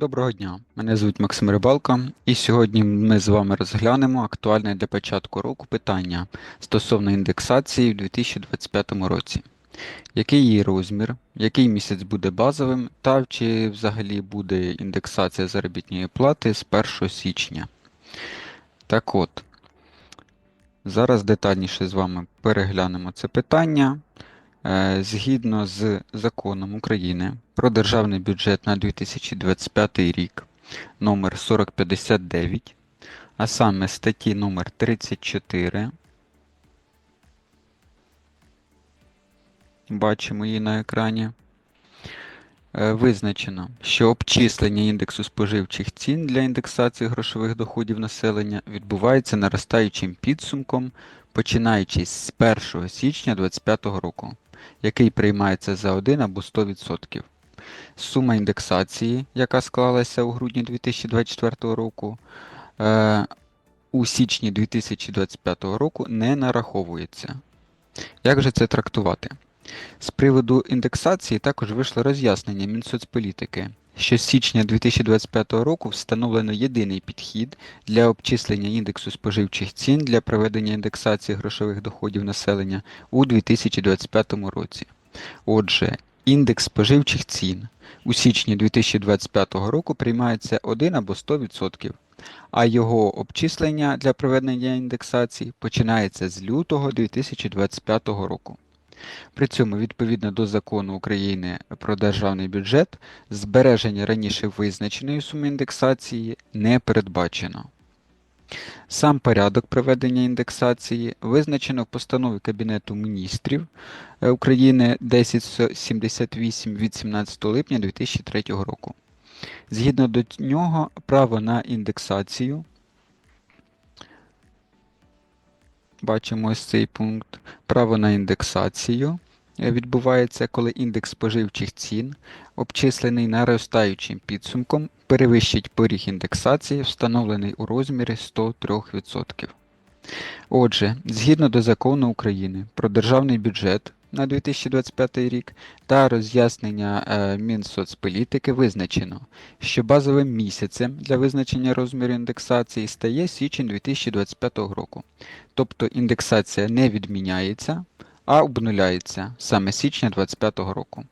Доброго дня, мене звуть Максим Рибалка, і сьогодні ми з вами розглянемо актуальне для початку року питання стосовно індексації в 2025 році. Який її розмір, який місяць буде базовим, та чи взагалі буде індексація заробітної плати з 1 січня. Так от, зараз детальніше з вами переглянемо це питання. Е, Згідно з законом України про державний бюджет на 2025 рік номер 4059, а саме статті номер 34, бачимо її на екрані, е, визначено, що обчислення індексу споживчих цін для індексації грошових доходів населення відбувається наростаючим підсумком, починаючи з 1 січня 2025 року який приймається за 1 або 100%. Сума індексації, яка склалася у грудні 2024 року, е, у січні 2025 року не нараховується. Як же це трактувати? З приводу індексації також вийшло роз'яснення Мінсоцполітики, що з січня 2025 року встановлено єдиний підхід для обчислення індексу споживчих цін для проведення індексації грошових доходів населення у 2025 році. Отже, індекс споживчих цін у січні 2025 року приймається 1 або 100%, а його обчислення для проведення індексації починається з лютого 2025 року. При цьому, відповідно до Закону України про державний бюджет, збереження раніше визначеної суми індексації не передбачено. Сам порядок проведення індексації визначено в постанові Кабінету міністрів е, України 1078 від 17 липня 2003 року. Згідно до нього, право на індексацію Бачимо ось цей пункт. Право на індексацію е, відбувається, коли індекс споживчих цін, обчислений наростаючим підсумком, перевищить поріг індексації, встановлений у розмірі 103%. Отже, згідно до закону України про державний бюджет на 2025 рік та роз'яснення е, Мінсоцполітики визначено, що базовим місяцем для визначення розміру індексації стає січень 2025 року. Тобто індексація не відміняється, а обнуляється саме січня 2025 року.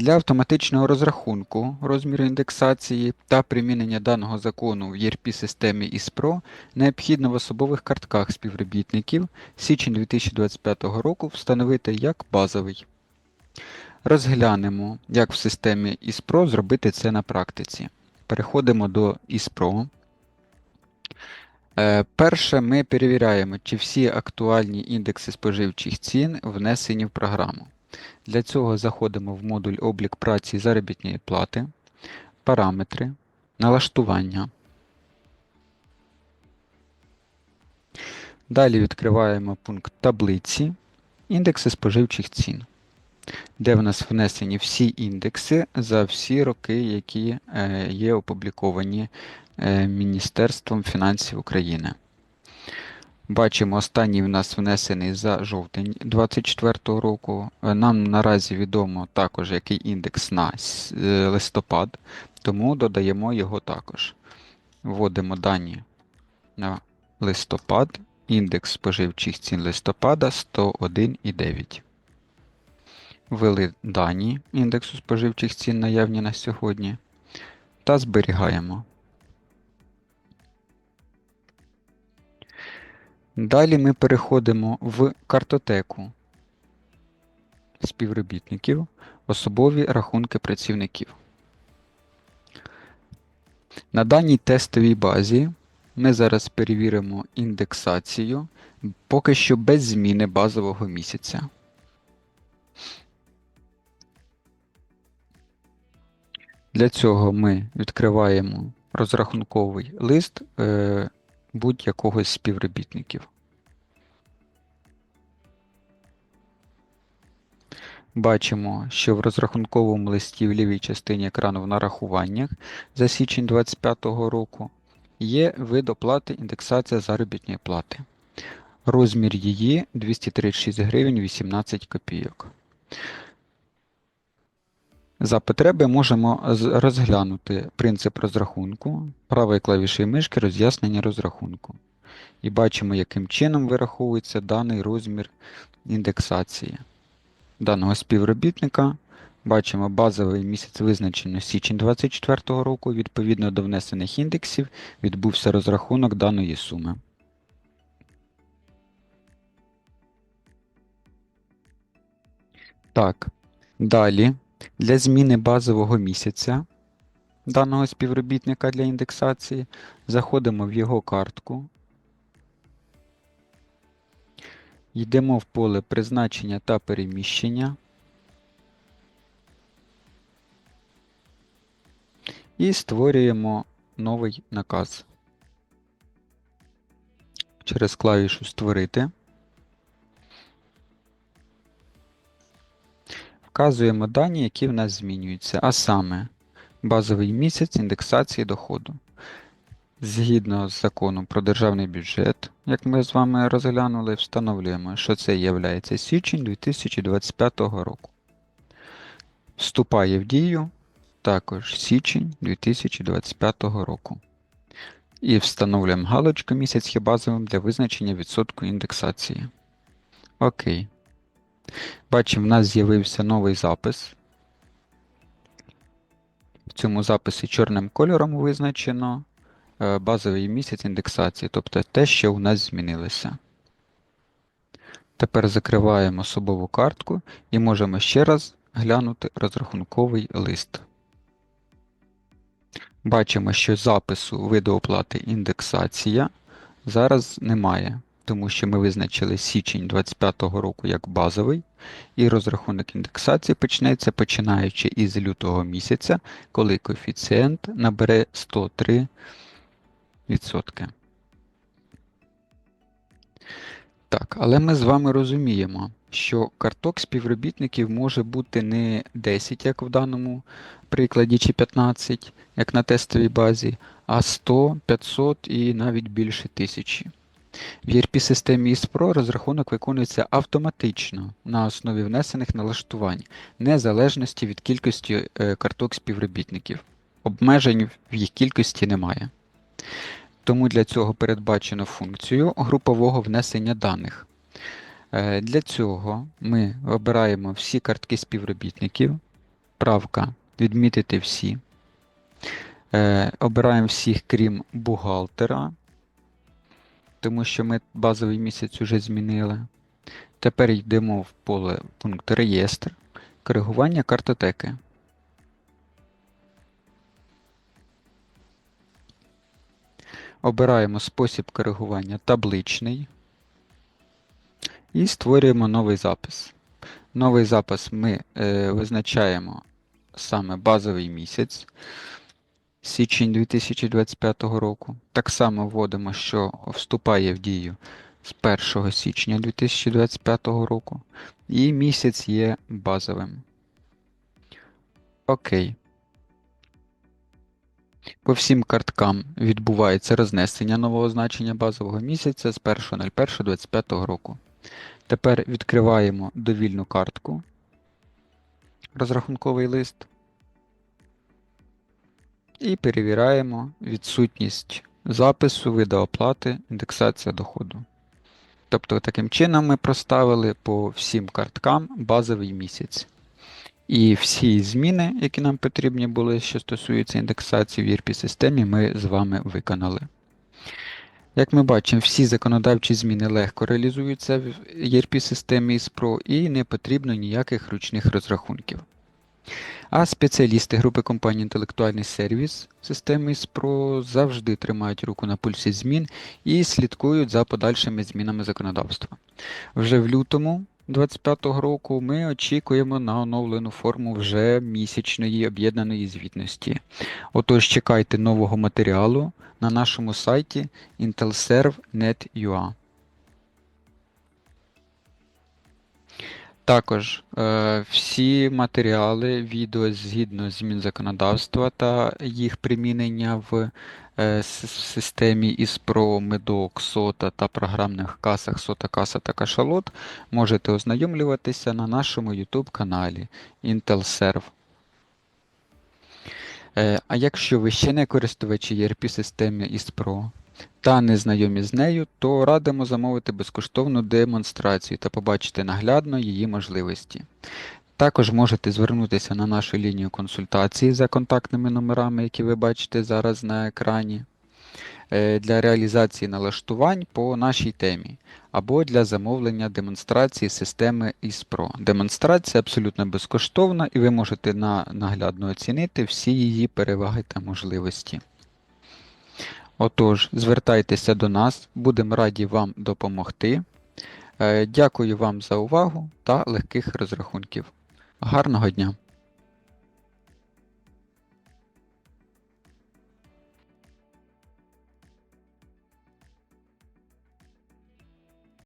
Для автоматичного розрахунку розміру індексації та примінення даного закону в ERP-системі ІСПРО необхідно в особових картках співробітників січень 2025 року встановити як базовий. Розглянемо, як в системі ІСПРО зробити це на практиці. Переходимо до ІСПРО. Е, перше, ми перевіряємо, чи всі актуальні індекси споживчих цін внесені в програму. Для цього заходимо в модуль облік праці і заробітної плати, параметри, налаштування. Далі відкриваємо пункт таблиці, індекси споживчих цін, де в нас внесені всі індекси за всі роки, які е, є опубліковані е, Міністерством фінансів України. Бачимо, останній в нас внесений за жовтень 2024 року. Е, нам наразі відомо також, який індекс на е, листопад, тому додаємо його також. Вводимо дані на листопад, індекс споживчих цін листопада 101,9. Ввели дані індексу споживчих цін наявні на сьогодні та зберігаємо. Далі ми переходимо в картотеку співробітників, особові рахунки працівників. На даній тестовій базі ми зараз перевіримо індексацію поки що без зміни базового місяця. Для цього ми відкриваємо розрахунковий лист е, будь-якого з співробітників. Бачимо, що в розрахунковому листі в лівій частині екрану в нарахуваннях за січень 2025 року є вид оплати індексація заробітної плати. Розмір її 236 гривень 18 копійок. За потреби можемо розглянути принцип розрахунку, правою клавішею мишки роз'яснення розрахунку. І бачимо, яким чином вираховується даний розмір індексації даного співробітника. Бачимо, базовий місяць визначено січень 2024 року. Відповідно до внесених індексів відбувся розрахунок даної суми. Так, далі для зміни базового місяця даного співробітника для індексації заходимо в його картку. Йдемо в поле призначення та переміщення. І створюємо новий наказ. Через клавішу Створити. Вказуємо дані, які в нас змінюються, а саме базовий місяць індексації доходу. Згідно з законом про державний бюджет, як ми з вами розглянули, встановлюємо, що це є січень 2025 року. Вступає в дію також січень 2025 року. І встановлюємо галочку місяць є базовим для визначення відсотку індексації. Окей. Бачимо, в нас з'явився новий запис. В цьому записі чорним кольором визначено е, базовий місяць індексації, тобто те, що у нас змінилося. Тепер закриваємо особову картку і можемо ще раз глянути розрахунковий лист. Бачимо, що запису виду оплати індексація зараз немає, тому що ми визначили січень 2025 року як базовий, і розрахунок індексації почнеться починаючи із лютого місяця, коли коефіцієнт набере 103%. Так, але ми з вами розуміємо, що карток співробітників може бути не 10, як в даному прикладі, чи 15, як на тестовій базі, а 100, 500 і навіть більше тисячі. В ERP-системі ISPRO розрахунок виконується автоматично на основі внесених налаштувань, незалежності від кількості е, карток співробітників. Обмежень в їх кількості немає. Тому для цього передбачено функцію групового внесення даних. Е, Для цього ми обираємо всі картки співробітників, правка відмітити всі. Е, Обираємо всіх, крім бухгалтера, тому що ми базовий місяць вже змінили. Тепер йдемо в поле пункт реєстр, коригування картотеки. Обираємо спосіб коригування табличний і створюємо новий запис. Новий запис ми е, визначаємо саме базовий місяць січень 2025 року. Так само вводимо, що вступає в дію з 1 січня 2025 року. І місяць є базовим. Окей. По всім карткам відбувається рознесення нового значення базового місяця з 1.01.25 року. Тепер відкриваємо довільну картку, розрахунковий лист, і перевіряємо відсутність запису, виду оплати, індексація доходу. Тобто, таким чином ми проставили по всім карткам базовий місяць. І всі зміни, які нам потрібні були, що стосуються індексації в ERP-системі, ми з вами виконали. Як ми бачимо, всі законодавчі зміни легко реалізуються в ERP-системі ISPRO і не потрібно ніяких ручних розрахунків. А спеціалісти групи компанії Інтелектуальний сервіс системи ISPRO завжди тримають руку на пульсі змін і слідкують за подальшими змінами законодавства. Вже в лютому 2025 року ми очікуємо на оновлену форму вже місячної об'єднаної звітності. Отож, чекайте нового матеріалу на нашому сайті intelserv.net.ua. Також е, всі матеріали, відео згідно змін законодавства та їх примінення в е, системі ISPRO, MEDOC, SOTA та програмних касах SOTA Каса та Кашалот можете ознайомлюватися на нашому YouTube каналі IntelServe. Е, А якщо ви ще не користувачі ERP-системи ISPRO та не знайомі з нею, то радимо замовити безкоштовну демонстрацію та побачити наглядно її можливості. Також можете звернутися на нашу лінію консультації за контактними номерами, які ви бачите зараз на екрані, е, для реалізації налаштувань по нашій темі або для замовлення демонстрації системи ISPRO. Демонстрація абсолютно безкоштовна і ви можете наглядно оцінити всі її переваги та можливості. Отож, звертайтеся до нас, будемо раді вам допомогти. Е, Дякую вам за увагу та легких розрахунків. Гарного дня!